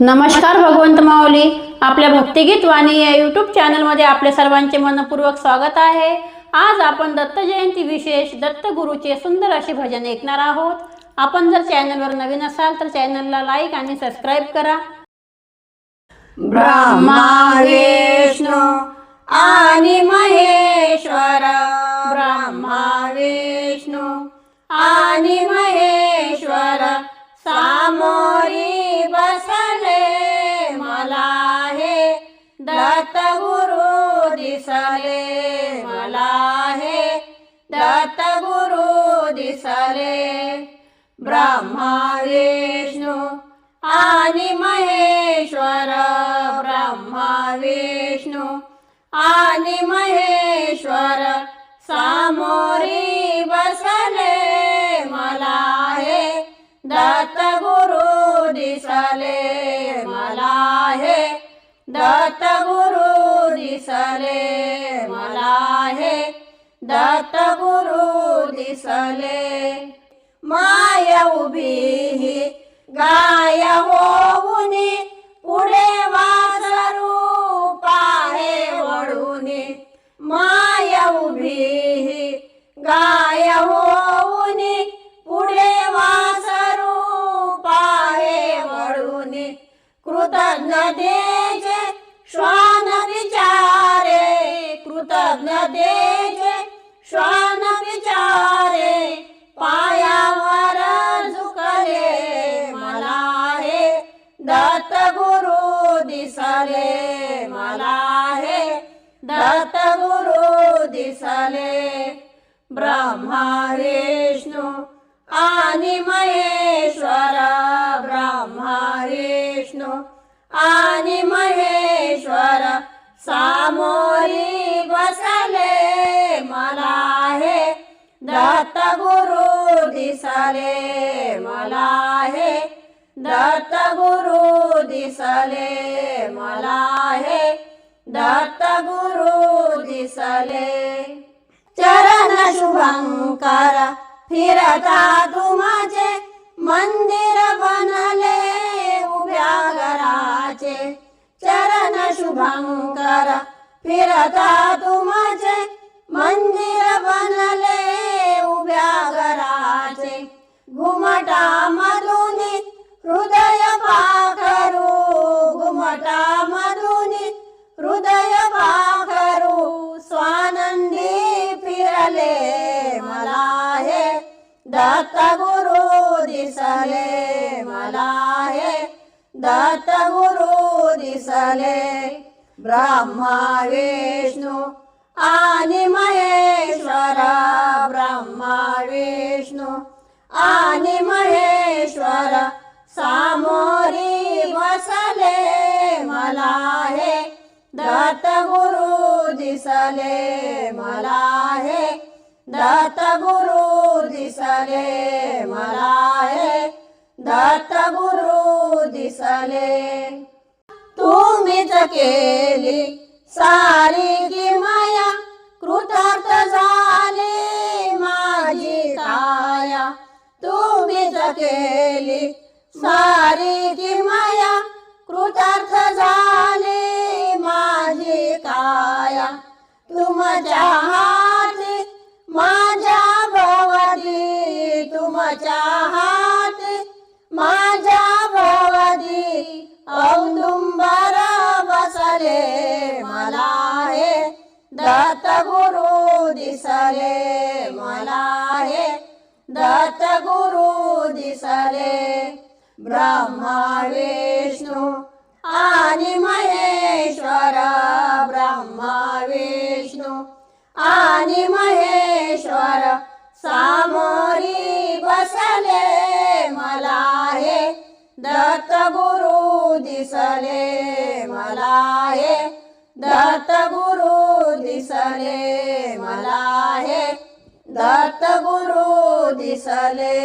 नमस्कार भगवंत माऊली. आपल्या भक्तिगीत वाणी या यूट्यूब चॅनलमध्ये आपल्या सर्वांचे मनपूर्वक स्वागत आहे. आज आपण दत्त जयंती विशेष दत्त गुरुचे सुंदर असे भजन ऐकणार आहोत. आपण जर चॅनलवर नवीन असाल तर चॅनलला लाईक आणि सबस्क्राईब करा. ब्रह्मा विष्णू आणि महेश्वर. ब्रह्मा विष्णू आणि दत्त गुरु ब्रह्मा विष्णू आणि महेश्वर ब्रह्मा विष्णू आणि महेश्वर सामोरी बसले मला हे दत्त गुरु दिसले मला हे दत्त गुरु दिसले मला दत्त गुरु दिसले. माय उभी गाय होऊनी पुढे वासरू पाहे वळूनी. माय उभी गाय होऊनी पुढे वासरू पाहे वळूनी. कृतज्ञतेचे श्वान विचारे कृतज्ञतेचे दत्त गुरु दिसले मला हे दत्त गुरु दिसले. ब्रह्मा विष्णू आणि महेश्वर ब्रह्मा विष्णू आणि महेश्वर सामोरी बसले मला हे दत्त गुरु दिसले मला हे दत्त गुरु दिसले मला हे दत्त गुरु दिसले। चरण शुभंकर फिरता तुमचे मंदिर बनले उभ्या घराचे चरण शुभंकर फिरता तुमचे मंदिर बनले दत्त गुरु दिसले ब्रह्मा विष्णु आनी महेश्वरा। ब्रह्मा विष्णु आनी महेश्वर। सामोरी वसले मला हे। दत्तगुरु दिसले मला है। दुरुदिसरे मला है। दात गुरु दिसले. तुम्हीच केली सारी की माया कृतार्थ झाली माझी काया. तुम्हीच केली सारी की माया कृतार्थ झाली माझी काया. तुमच्या गुरु दिसले मला दत्त गुरु दिसले ब्रह्मा विष्णू महेश्वर ब्रह्मा विष्णू आणि महेश्वर सामोरी बसले मला हे दत्त गुरु दिसले मला हे दत्त गुरु ದತ್ತ ಗುರು ದಿಸಲೆ